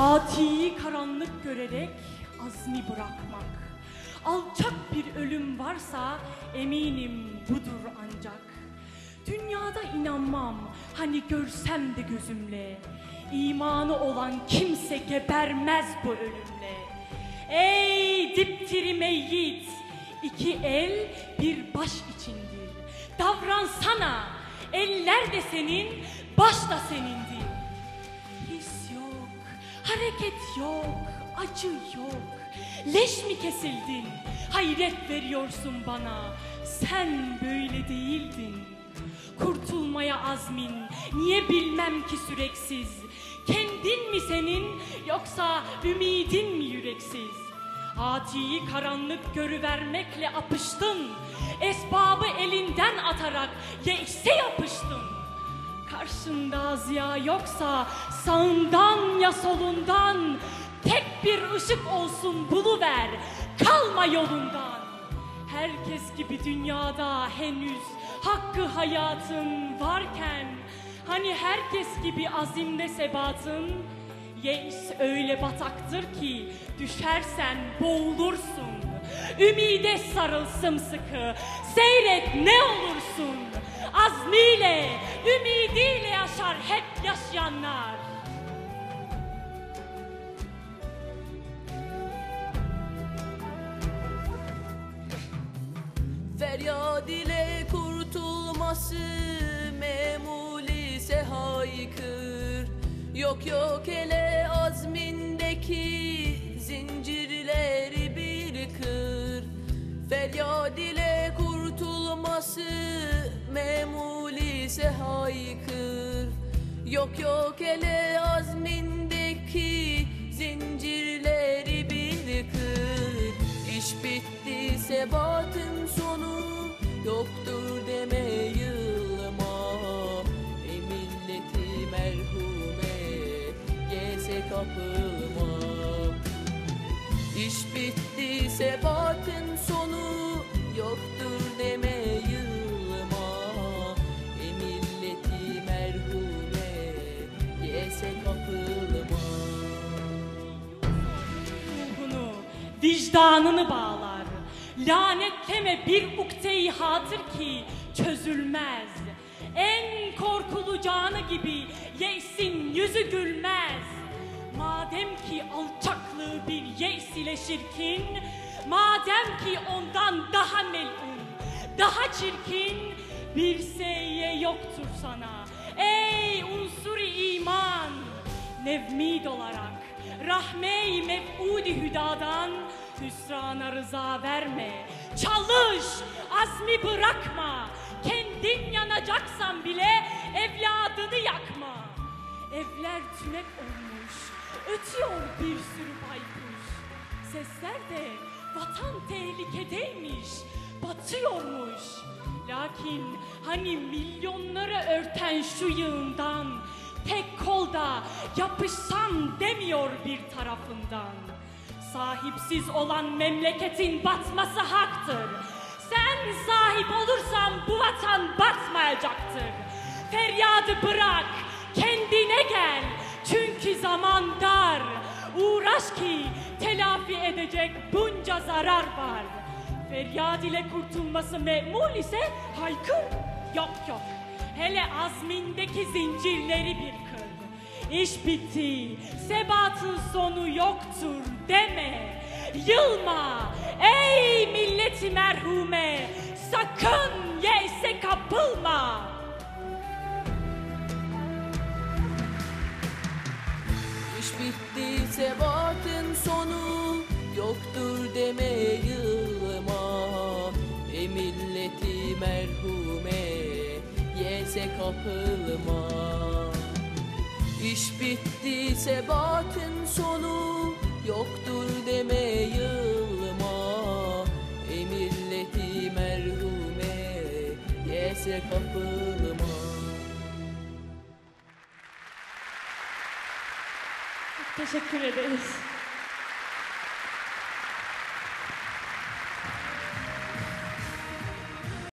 Atiyi karanlık görerek azmi bırakmak. Alçak bir ölüm varsa eminim budur ancak. Dünyada inanmam hani görsem de gözümle. İmanı olan kimse gebermez bu ölümle. Ey dipdiri meyyit, iki el bir baş içindir. Davransana, eller de senin, baş da senindir. Hareket yok, acı yok. Leş mi kesildin? Hayret veriyorsun bana. Sen böyle değildin. Kurtulmaya azmin niye bilmem ki süreksiz. Kendin mi senin yoksa ümidin mi yüreksiz? Atiyi karanlık görüvermekle apıştın. Esbabı elinden atarak yeise yapıştın. Karşında ziya yoksa sağından ya solundan tek bir ışık olsun buluver. Kalma yolundan. Herkes gibi dünyada henüz hakkı hayatın varken hani herkes gibi azimde sebatın Yeis öyle bataktır ki düşersen boğulursun. Ümide sarıl sımsıkı, seyret ne olursun. Azmiyle, ümidiyle yaşar hep yaşayanlar. Feryad ile kurtulması memul ise haykır Yok yok ele azmindeki Feryad ile kurtulması memul ise haykır. Yok yok ele azmindeki zincirleri bir kır. İş bitti sebatın sonu yoktur deme yılma. E milleti merhume gelse kapılma İş bitti sebatın vicdanını bağlar. Lanetleme bir ukteyi hatır ki çözülmez. En korkulu canı gibi yeysin yüzü gülmez. Madem ki alçaklığı bir yeis ile şirkin, madem ki ondan daha melun, daha çirkin bir seyye yoktur sana. Ey unsuri iman, nevmid olarak rahme-i mef'udi hüdadan hüsrana rıza verme. Çalış, azmi bırakma. Kendin yanacaksan bile evladını yakma. Evler tünek olmuş, ötüyor bir sürü baykuş. Sesler de vatan tehlikedeymiş, batıyormuş. Lakin hani milyonları örten şu yığından tek kolda yapışsam demiyor bir tarafından. Sahipsiz olan memleketin batması haktır. Sen sahip olursan bu vatan batmayacaktır. Feryadı bırak, kendine gel. Çünkü zaman dar. Uğraş ki telafi edecek bunca zarar var. Feryat ile kurtulması memul ise haykır. Yok yok. Hele azmindeki zincirleri bir kır. İş bitti. Sebatın sonu yoktur deme. Yılma. Ey milleti merhume. Sakın yeyse kapılma. İş bitti sebatın sonu yoktur deme yılma E milleti merhume yese kapılma İş bitti sebatın sonu. Yoktur deme yılma. E milleti merhume yese kapılma Teşekkür ederiz.